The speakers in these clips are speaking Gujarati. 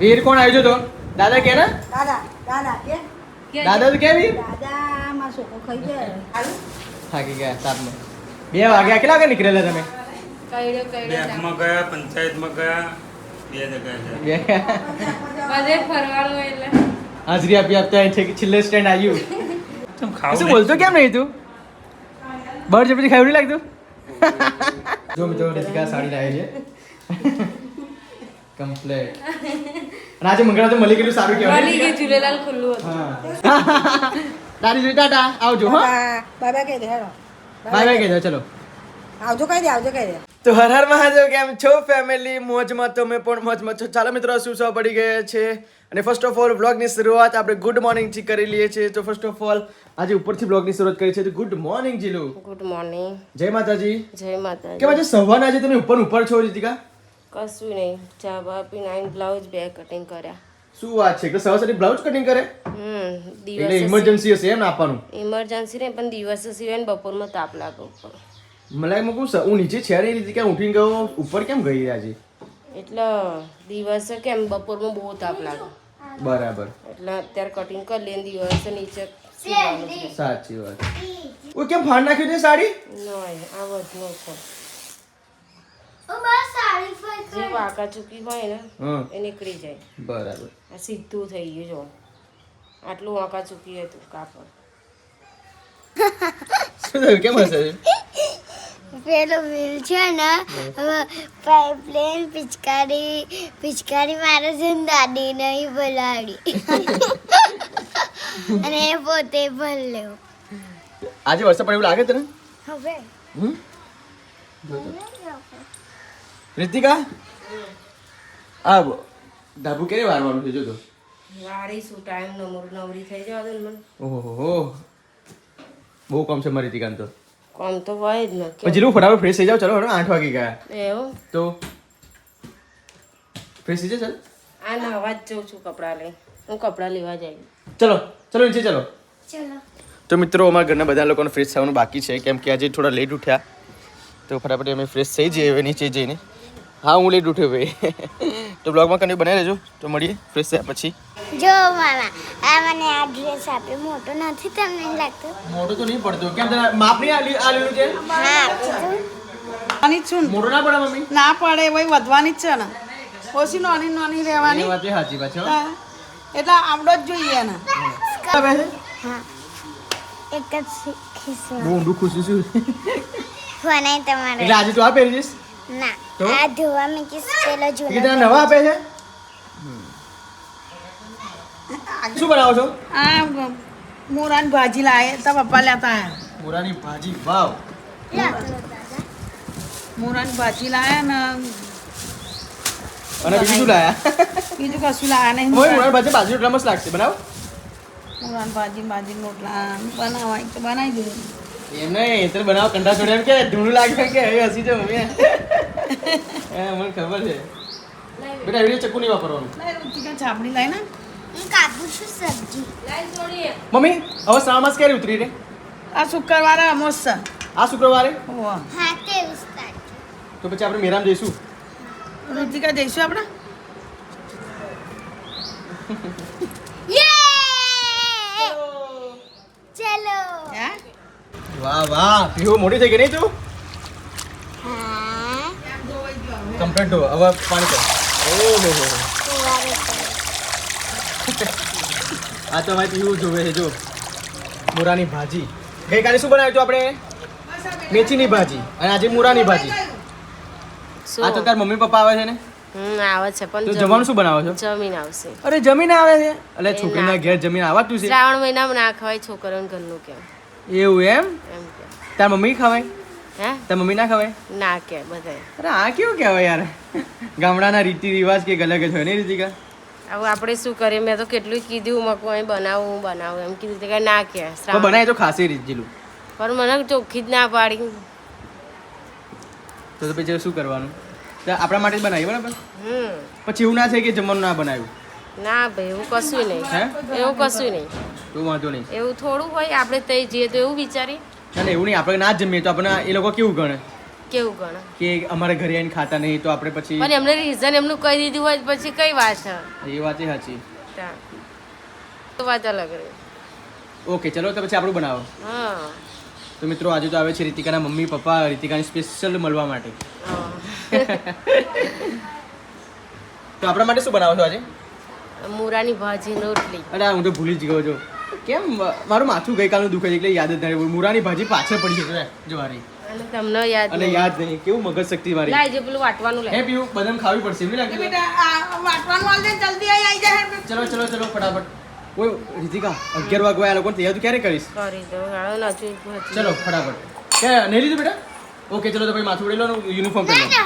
વીર કોણ આવ્યો તો? દાદા કે ના? દાદા દાદા કે? દાદા તો કે વીર? દાદા માં ખાઈ જાય થાકી ગયા સાતમાં બે વાગ્યા કેટલા વાગે નીકળેલા તમે? કઈડો કઈડો બેંકમાં ગયા પંચાયતમાં ગયા બે જગ્યાએ બધે ફરવાનું એટલે. હાજરી આપી આપતા અહીં છે કે છેલ્લે સ્ટેન્ડ આવ્યું. શું બોલતો કેમ નહીં તું? બળ જબરથી ખાવું નહીં લાગતું? જો મિત્રો સાડી લાવી છે. કમ્પ્લેટ અને આજે મંગળા મળી ગયેલું સારું મળી ગયું ઝૂલેલાલ ખુલ્લું હતું. તારી જોઈ ટાટા આવજો હો. બાય બાય કહી દે હેડો. બાય બાય કહી દે ચલો. આવજો કહી દે આવજો કહી દે. તો હર હર મહાદેવ કેમ છો ફેમિલી મોજમાં તમે પણ મોજમાં છો. ચાલો મિત્રો શું સૌ પડી ગયા છે? અને ફર્સ્ટ ઓફ ઓલ બ્લોગની શરૂઆત આપણે ગુડ મોર્નિંગથી કરી લઈએ છીએ. તો ફર્સ્ટ ઓફ ઓલ આજે ઉપરથી બ્લોગની શરૂઆત કરી છે. તો ગુડ મોર્નિંગ જીલુ. ગુડ મોર્નિંગ જય માતાજી. જય માતાજી. કેમ આજે સવારના આજે તમે ઉપર ઉપર છો રીતિકા? કશું નહીં. ચા બા પીને આવીને બ્લાઉઝ બે કટિંગ કર્યા. શું વાત છે? કે સવાર સાથે બ્લાઉઝ કટિંગ કરે? હમ એટલે ઇમરજન્સી હશે એમ આપવાનું? ઇમરજન્સી નહીં પણ દિવસે સિવાય ને બપોરમાં તાપ લાગે ઉપર. મને મૂકું હું નીચે છે નહીં કે ઉઠી ગયો ઉપર કેમ ગઈ આજે એટલે દિવસે કેમ બપોરમાં બહુ તાપ લાગે. બરાબર. એટલે અત્યારે કટિંગ કરી લે ને દિવસે નીચે સાચી વાત. ઓ કેમ ફાડ નાખ્યું છે સાડી? નહીં આ વધુ છે જે વાંકા ચૂકી હોય ને એ નીકળી જાય. બરાબર. આ સીધું થઈ ગયું જો. આટલું વાંકા ચૂકી હતું કાપડ. શું થયું? કેમ હશે પેલો વ્હીલ છે ને પાઇપ પાઇપલાઇન પિચકારી પિચકારી મારે છે ને દાદી નહીં બોલાડી અને એ પોતે ભલ્યો આજે વરસાદ પડે એવું લાગે તને? હવે? હમ? રીતિકા? આ ધાબુ ક્યારે વારવાનું છે જો તો? વારીશું ટાઈમ નમર નવરી થઈ જવા દે મને. ઓહો બહુ કમ છે મારી રીતિકાને તો. કોમ તો હોય જ ને. પછી જીલું ફટાફટ ફ્રેશ થઈ જાવ ચલો હવે આઠ વાગી ગયા. એવું? તો? ફ્રેશ થઈ જાય આ ના અવાજ જઉં છું કપડાં લઈ હું કપડાં લેવા જઈ. ચલો ચલો નીચે ચલો. ચલો. તો મિત્રો અમારા ઘરના બધા લોકોને ફ્રેશ થવાનું બાકી છે. કેમ કે આજે થોડા લેટ ઉઠ્યા. તો ફટાફટ અમે ફ્રેશ થઈ જઈએ હવે નીચે જઈને. હા હું લેટ ઉઠ્યો ભાઈ. તો બ્લોગમાં કન્ટિન્યુ બનાવી લેજો. તો મળીએ ફ્રેશ થયા પછી. જો મામા આ મને આ ડ્રેસ આપ્યો. મોટો નથી તમને લાગતો? મોટું તો નહીં પડતું. કેમ તને માપ નહીં આલી આલેલું છે? હા આની છું. ને. ના પડે મમ્મી? ના પડે ભાઈ વધવાની જ છે ને. ઓછી નાની નાની એ રહેવાની વાત એ સાચી વાત છે એટલે આવડો જ જોઈએ ને હવે? હા એક જ ખિસ્સો. બહુ ઊંડું ખુશી છું. ફોનાય તમારે. એટલે આજે તો આ પહેરી જઈશ? ના આ ધોવા મૂકીશ પેલો જૂનો તને નવા આપે છે? શું બનાવો છો? આ મોરાની ભાજી તો પપ્પા લેતા આયા. મોરાની ભાજી વાવ. મોરાની ભાજી લાયા ને અને બીજું શું લાયા? બીજું કશું લાયા નહીં. મોરાની ભાજી બાજરી રોટલા મસ્ત લાગશે બનાવો. મોરાની ભાજી ભાજી રોટલા બનાવાય તો બનાવી દઉં એમ નહીં તને બનાવો કંટા છોડે એમ કે ધૂળ લાગે કે હવે હસી છે મમ્મી એ મને ખબર છે. બેટા રીતે ચક્કુ નહીં વાપરવાનું. ચિકન લાય ને. હું કાપું છું સબ્જી. મમ્મી હવે શ્રાવણ ક્યારે ઉતરી રે? આ શુક્રવારે અમોસ છે. આ શુક્રવારે. હા તો પછી આપણે મેરામ જઈશું? રુચિકા જઈશું આપણે? ચલો. વાહ વાહ. પીહુ મોટી થઈ ગઈ નહીં તું હા કમ્પ્લેટ હો. હવે પાણી કર ઓહો હો આ તો ભાઈ પીવું જોવે છે જો. મોરાની ભાજી. ગઈકાલે શું બનાવ્યું આપણે? મેથીની ભાજી અને આજે મૂરાની ભાજી. આ તો તાર મમ્મી પપ્પા આવે છે ને? હમ આવે છે પણ જમવાનું શું બનાવો છો? જમી- જમીન આવશે. અરે જમીન આવે છે? એટલે છોકરીના ઘેર જમીન આવતું છે. શ્રાવણ મહિનામાં ના ખવાય છોકરીઓને ઘરનું કેમ? એવું એમ? એમ તાર મમ્મી ખવાય? હે? તાર મમ્મી ના ખવાય? ના કે બધાય. અરે આ કેવું કહેવાય યાર? ગામડાના રીતિ રિવાજ કે અલગ જ હોય ને રીતિકા? હવે આપણે શું કરીએ? મેં તો કેટલું કીધું મકું અહીં બનાવું બનાવું. એમ કીધું કે ના કે બનાય તો ખાસી રીત જીલું. પણ મને ચોખ્ખી જ ના પાડી. તો પછી શું કરવાનું? આપણા માટે જ બનાવી બરાબર? પછી એવું ના થાય કે જમવાનું ના બનાવ્યું? ના ભાઈ એવું કશું નહીં. એવું કશું નહીં. એવું વાંધો નહીં. એવું થોડું હોય આપણે તઈ જઈએ તો એવું વિચારીએ. ના એવું નહીં આપણે ના જમીએ તો આપણે એ લોકો કેવું ગણે? કેવું ગણે? કે અમારા ઘરે આવીને ખાતા નહીં તો આપણે પછી પણ એમને રીઝન એમનું કહી દીધું હોય પછી કઈ વાત છે? એ વાત એ સાચી. તો. વાત અલગ રહી. ઓકે ચલો તો પછી આપણું બનાવો. હા. તો મિત્રો આજે તો આવે છે રીતિકાના મમ્મી પપ્પા રીતિકાની સ્પેશિયલ મળવા માટે. તો આપણા માટે શું બનાવો છો આજે? મૂરાની ભાજી રોટલી. અરે હું તો ભૂલી જ ગયો છું. કેમ મારું માથું ગઈકાલનું દુખે છે એટલે યાદ જ નથી મુરાની ભાજી પાછળ પડી છે જવારી. અને તમને યાદ અને યાદ નહીં. કેવું મગજ શક્તિ મારી. લાય જે પેલું વાટવાનું હે લાય પીવું બદામ ખાવી પડશે એમ લાગે બેટા આ વાટવાનું આલ દે જલ્દી આઈ આઈ જા ચલો ચલો ચલો ફટાફટ. ઓય રીતિકા અગિયાર વાગવા આ લોકોને તૈયાર ક્યારે કરીશ? કરી દો હાલો નાચું ચલો ફટાફટ. કે નહીં લીધું બેટા? ઓકે ચલો તો ભાઈ માથું ઉડેલો યુનિફોર્મ પહેરી લો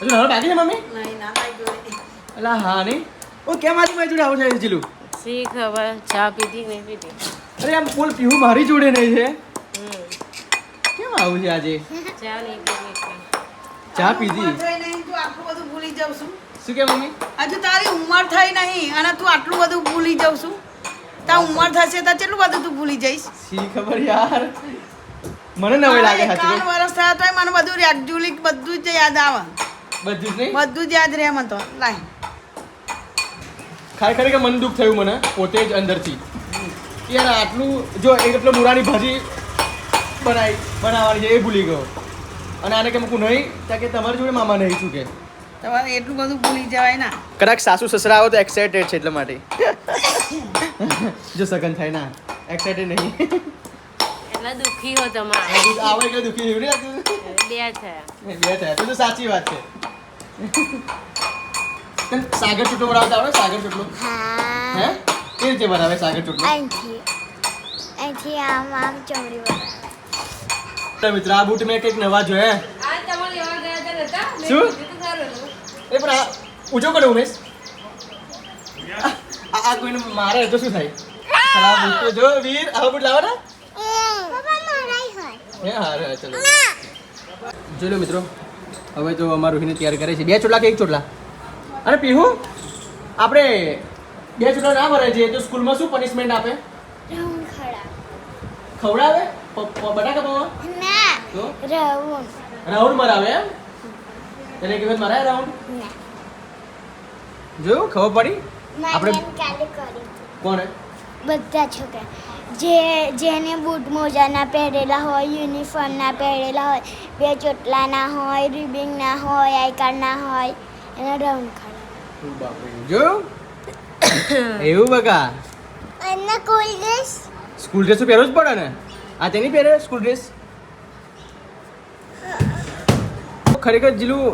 હજુ નાનો બાકી છે મમ્મી? નહીં ના તારી જોડે અલા હા નહીં? ઓ કેમ આજે મારી જોડે આવું છે જીલું? શી ખબર? ચા પીધી નહીં પીધી? અરે આમ ફૂલ પીવું મારી જોડે નહીં છે. કેમ આવું છે આજે? ચા નહીં પીધી ચા પીધી? નહીં તું આટલું બધું ભૂલી જાઉં છું. શું કે મમ્મી? હજુ તારી ઉંમર થઈ નહીં અને તું આટલું બધું ભૂલી જાઉં છું. તાર ઉંમર થશે તો કેટલું બધું તું ભૂલી જઈશ? શી ખબર યાર? મને નવાઈ લાગે મારા સાચું એકાવન વર્ષ થયા તોય મને બધું રેગ્યુલર બધું જ યાદ આવે. બધું જ નહીં? બધું જ યાદ રહે મને તો. લાય. ખરેખર કે મન દુઃખ થયું મને પોતે જ અંદરથી. કે યાર આટલું જો એક એટલો મુરાની ભાજી બનાવી બનાવવાની છે એ ભૂલી ગયો. અને આને કે મૂકું નહીં ત્યાં કે તમારી જોડે મામા નહીં છું કે તમારે એટલું બધું ભૂલી જવાય ના. કદાચ સાસુ સસરા આવે તો એક્સાઇટેડ છે એટલા માટે. જો સગન થાય ના એક્સાઇટેડ નહીં. એટલા દુઃખી હો તમારે. આવે એટલે દુઃખી બે થયા. બે થયા. તો સાચી વાત છે. સાગર ચૂટલો બનાવતા આવડે? સાગર ચૂટલો હે. કેવી રીતે બનાવે સાગર ચૂટલો અહીંથી. અહીંથી આમ આમ ચમડી બનાવે. મિત્ર આ બૂટ મેં કંઈક નવા જોયા. શું? એ પણ આ ઊંચો કરે ઉમેશ. આ આ કોઈને મારે તો શું થાય? સાલા બૂટ જો વીર આવા બૂટ લાવો ને. હે હારે હારે, ચલો. જોઈ લો મિત્રો હવે તો અમારું રોહિને તૈયાર કરે છે. બે ચોટલા કે એક ચોટલા? અને પીહુ આપણે બે છોકરા ના ભરાય છે તો સ્કૂલમાં શું પનિશમેન્ટ આપે? ખવડાવે. બટાકા પૌવા? ના. તો રાઉન્ડ. રાઉન્ડ મરાવે એમ? એને વખત મરાય રાઉન્ડ? જોયું? ખબર પડી? આપણે- એમ કાલે કરી. કોણે? બધા છોકરા. જે જેને બૂટ મોજા ના પહેરેલા હોય યુનિફોર્મ ના પહેરેલા હોય બે ચોટલા ના હોય રિબિંગ ના હોય આઈ કાર્ડ ના હોય એના રાઉન્ડ જોયું એવું બકા? અને કોઈ ડ્રેસ સ્કૂલ ડ્રેસ તો પહેરવો જ પડે ને. આ તેની પહેરે સ્કૂલ ડ્રેસ ખરેખર જીલું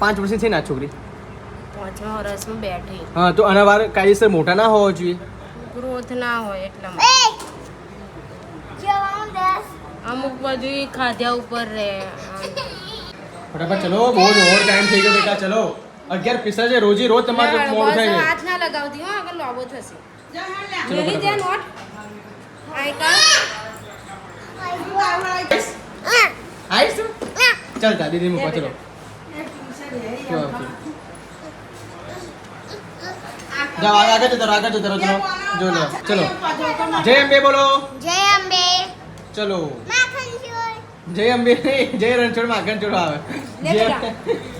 પાંચ વર્ષની છે ના છોકરી. પાંચમા વર્ષમાં બેઠી. હા તો આના વાર કાયદેસર મોટા ના હોવા જોઈએ. ગ્રોથ ના હોય એટલા માટે. અમુક બધું ઈ ખાધ્યા ઉપર રહે. ફટાફટ ચલો બહુ ઓવર ટાઈમ થઈ ગયો બેટા ચલો. અગિયાર પિસ્તા છે રોજી રોજ તમારે બસ મોડું થાય. છે હાથ ના લગાવતી હો આગળ લોબો થશે જા હા લે. ચલો લેવી દે ફટાફટ. નોટ આઈ કાર્ડ આવીશ તું ચાલતા દીદી મૂકવા ચલો. જાઓ આગળ જતા રહો, આગળ જતા રહો, ચલો. જો લો. ચલો. જય અંબે બોલો. જય અંબે. ચલો. માખણ ચોર જય અંબે નહીં, જય રણછોડ માખણ ચોરો આવે. જય જય ર- માખણ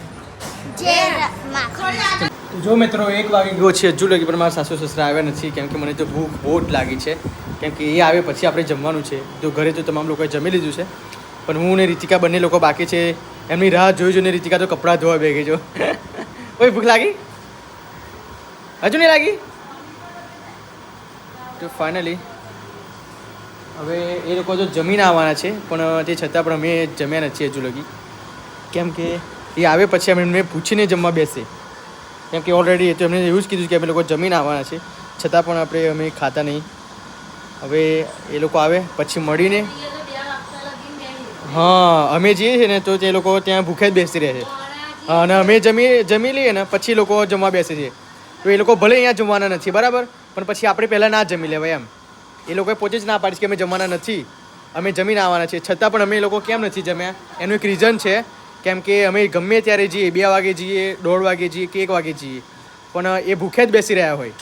જો મિત્રો, એક વાગી ગયો છે. હજુ લગી પણ મારા સાસુ સસરા આવ્યા નથી. કેમ કે મને તો ભૂખ બહુ જ લાગી છે. કેમ કે એ આવે પછી આપણે જમવાનું છે. તો ઘરે તો તમામ લોકોએ જમી લીધું છે. પણ હું ને રીતિકા બંને લોકો બાકી છે. એમની રાહ જોઈ જોઈને રીતિકા તો કપડાં ધોવા બેગી જો કોઈ ભૂખ લાગી? હજુ નહીં લાગી? તો ફાઇનલી હવે એ લોકો તો જમીને આવવાના છે. પણ તે છતાં પણ અમે જમ્યા નથી હજુ લગી. કેમ કે એ આવે પછી અમે એમને પૂછીને જમવા બેસે. કેમ કે ઓલરેડી તો એમને એવું જ કીધું કે અમે લોકો જમીન આવવાના છે. છતાં પણ આપણે અમે ખાતા નહીં. હવે એ લોકો આવે, પછી મળીને હા, અમે જઈએ છીએ ને તો તે લોકો ત્યાં ભૂખે જ બેસી રહે છે. અને અમે જમી જમી લઈએ ને પછી લોકો જમવા બેસે છે. તો એ લોકો ભલે અહીંયા જમવાના નથી, બરાબર? પણ પછી આપણે પહેલાં ના જમી લેવાય એમ. એ લોકોએ પોતે જ ના પાડીશ કે અમે જમવાના નથી. અમે જમીને આવવાના છીએ. છતાં પણ અમે એ લોકો કેમ નથી જમ્યા? એનું એક રીઝન છે કેમ કે અમે ગમે ત્યારે જઈએ, બે વાગે જઈએ, દોઢ વાગે જઈએ કે એક વાગે જઈએ, પણ એ ભૂખે જ બેસી રહ્યા હોય.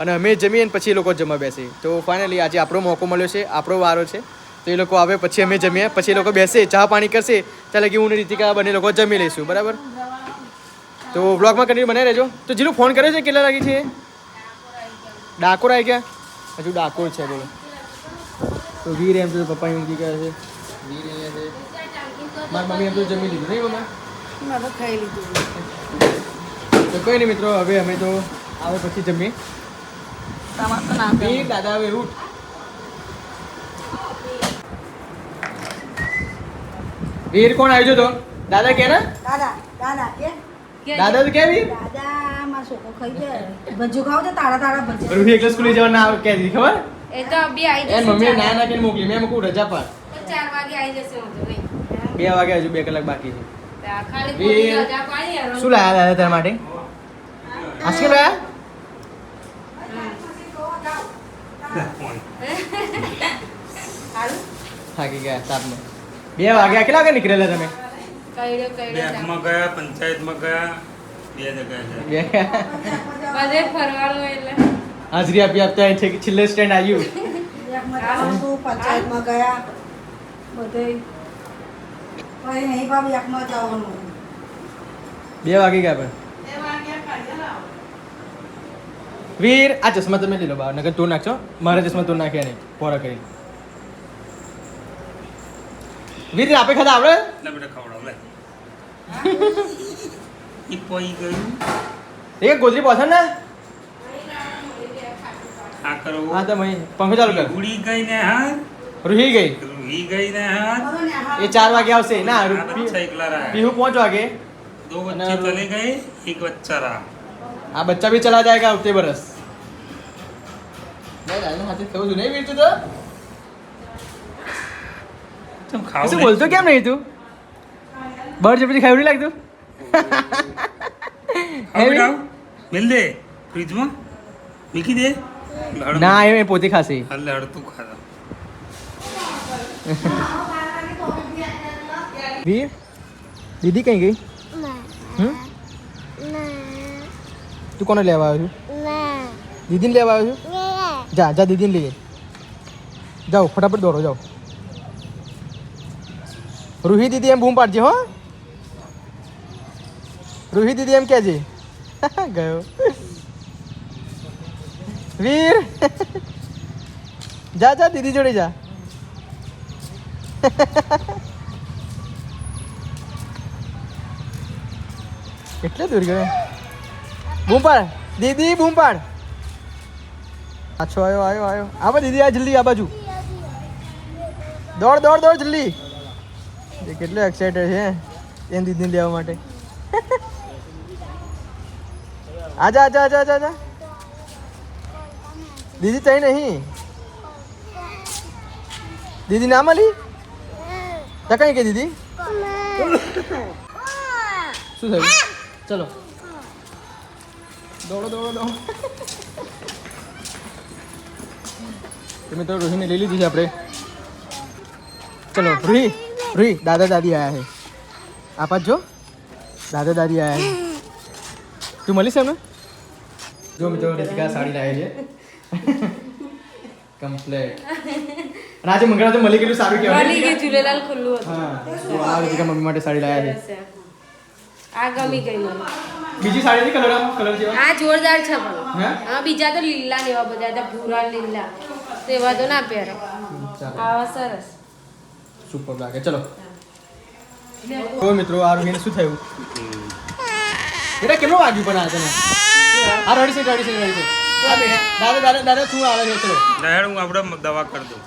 અને અમે જમીએ ને પછી એ લોકો જમવા બેસે. તો ફાઇનલી આજે આપણો મોકો મળ્યો છે, આપણો વારો છે. તો એ લોકો આવે, પછી અમે જમીએ, પછી એ લોકો બેસે, ચા પાણી કરશે ત્યાં લગી હું રીતિકા બંને લોકો જમી લઈશું, બરાબર? તો બ્લોગમાં કન્ટિન્યુ બનાવી રહેજો. તો જીલું ફોન કર્યો છે, કેટલા લાગી છે? ડાકોર આવી ગયા? હજુ ડાકોર છે, બોલો. તો વીર એમ તો પપ્પા એમ કહે છે. વીર અહીંયા છે. મારી મમ્મી એમ તો જમી લીધું નહીં મમ્મા? મેં તો ખાઈ લીધું. તો કોઈ નહીં મિત્રો હવે અમે તો આવે પછી જમીએ. દાદા હવે રૂટ વીર કોણ આવ્યો તો? દાદા કે ના? દાદા દાદા કે? દાદા તો કે વીર? દાદા મારો છોકરો ખાઈ જાય ભજ્જુ ખાવ તો તારા તારા ભજ્જુ. રૂહી એકલા સ્કૂલે જવા ના આવે કે દીધી ખબર? એ તો અભી આવી એ મમ્મી ના ના કે મોકલી. મેં મૂકું રજા પર. તો ચાર વાગે આવી જશે હું તો નહીં. બે વાગે હજુ બે કલાક બાકી છે. તો આ ખાલી વીર. ખોટી રજા પાડી યાર. શું લાયા દાદા તારા માટે? આઈસ્ક્રીમ લાયા હારું? થાકી ગયા તાપને બે વાગ્યા કેટલા વાગે નીકળેલા તમે? કઈડો કઈડો ચાલ. બેંકમાં ગયા પંચાયતમાં ગયા બે જગ્યાએ છે બે? બધે ફરવાનું હોય એટલે. હાજરી આપી આપતા અહીં છે છેલ્લે સ્ટેન્ડ આવ્યું. પંચાયતમાં ગયા બધે ભાઈ નહીં ભાવ એકમાં જવાનું. બે વાગી ગયા પણ. વીર આ ચશ્મા તમે લઈ લો બા નકર તું નાખશો મારા ચશ્મા તું નાખ્યા નહીં. પોરા કરી. વીર આપે ખાતા આવડે? ના બેટા ખવડાવ લે. ઈ પોઈ ગયું. એ ગોદરી પાછળ ને? આ કરો. હા તો મહી પંખો ચાલુ કર. ઉડી ગઈ ને હા? રૂહી ગઈ રૂહી ગઈ ને હા એ ચાર વાગે આવશે ના આ રૂ- બચ્ચા એકલા રહા પીહુ પાંચ વાગે दो बच्चे चले गए एक बच्चा रहा આ બચ્ચા भी चला जाएगा उतने बरस નહીં દાદાને હાથે ખાવું છું નહીં વીર તું તો तुम खाओ શું नहीं? બોલતો કેમ નહીં તું બહાર જબરથી ખાવું નહીં લાગતું खाओ बेटा मिल दे फ्रिज में मिकी दे लड़ ના એ પોતે ખાશે हल लड़ तू खा लो। વીર દીદી કઈ ગઈ હમ તું કોને લેવા આવ્યો છું દીદીને લેવા આવ્યો છું જા જા દીદીને લઈએ જાઓ ફટાફટ દોડો જાઓ રૂહી દીદી એમ બૂમ પાડજે હો રૂહી દીદી એમ કહેજે ગયો વીર જા જા દીદી જોડે જા એટલે દૂર ગયો. બૂમ દીદી બૂમ પાડ પાછો આવ્યો આવ્યો આવ્યો. આવો દીદી, આ જલ્દી આ બાજુ. દોડ દોડ દોડ, જલ્દી. કેટલો એક્સાઇટેડ છે એમ દીદીને લેવા માટે. આજા આજા આજા આજા આજા. દીદી તઈ નહીં. દીદી ના મળી? ત્યાં કઈ કે દીદી શું થયું ચલો દોડો દોડો દોડો તમે તો રોહીને લઈ લીધી છે આપણે ચલો રૂહી રૂહી દાદા દાદી આયા છે આપાત જો દાદા દાદી આયા છે તું મળીશ એમને જો મિત્રો રીતિકા સાડી લાવી છે કમ્પ્લેટ અને આજે મંગળા તો મળી ગયેલું સારું કહેવાય. મળી ગયું ઝૂલેલાલ ખુલ્લું હતું. હા આ રીતિકા મમ્મી માટે સાડી લાયા છે. આ ગમી ગઈ મને. બીજી સાડી ની કલર કલર જેવા? આ જોરદાર છે પણ. હા? બીજા તો લીલા લેવા બધા હતા ભૂરા લીલા. તેવા તો ના પહેરે. આવા સરસ. સુપર લાગે. ચલો. તો મિત્રો આ રોહિણી શું થયું? બેટા કેટલું વાગ્યું પણ આ તને? આ રડી છે રડી છે રડી છે. દાદા દાદા દાદા શું આવે છે? ચલો. દાદા હું આપણે દવા કરી દઉં.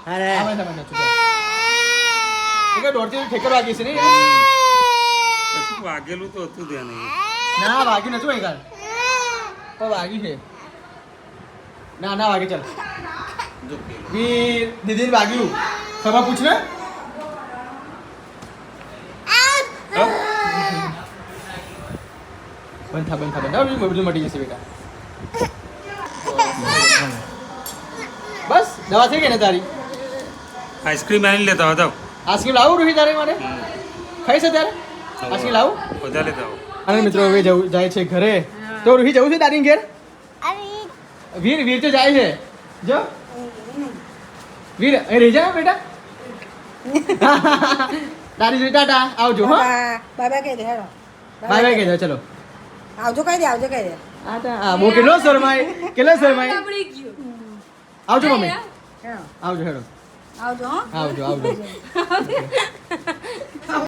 તો આવે છે મને, ચૂપ રહો. એ કે દોડતી ઠેકર વાગી છે નહીં કશું વાગેલું તો હતું ત્યાં નહીં ના વાગ્યું નથી હોય કાલ પણ વાગ્યું છે ના ના વાગે ચાલ જો પેલું. વીર દીદીને વાગ્યું ખબર પૂછ ને હો? બંધ થા બંધ થા બંધ થા બધું બધું મટી જશે બેટા બસ દવા થઈ ગઈ ને તારી આઈસ્ક્રીમ આવીને લેતા જાઓ. આઈસ્ક્રીમ લાવું રૂહી તારે મારે? ખાઈ છે ત્યારે આઈસ્ક્રીમ લાવું? બધા લેતા આવો. અને મિત્રો હવે જવું જાય છે ઘરે. તો રૂહી જવું છે તારી ઘેર? વીર વીર તો જાય છે. જો. વીર અહીં રહી જા બેટા. તારી જોઈ ટાટા આવજો હા. બાય બાય કહી દે હેડો. બાય બાય કહી દે ચલો. આવજો કહી દે આવજો કહી દે. આ તા બહુ કેટલો શરમાય કેટલો શરમાય? આવજો મમ્મી. આવજો હેડો. આવજો આવજો. આવજો.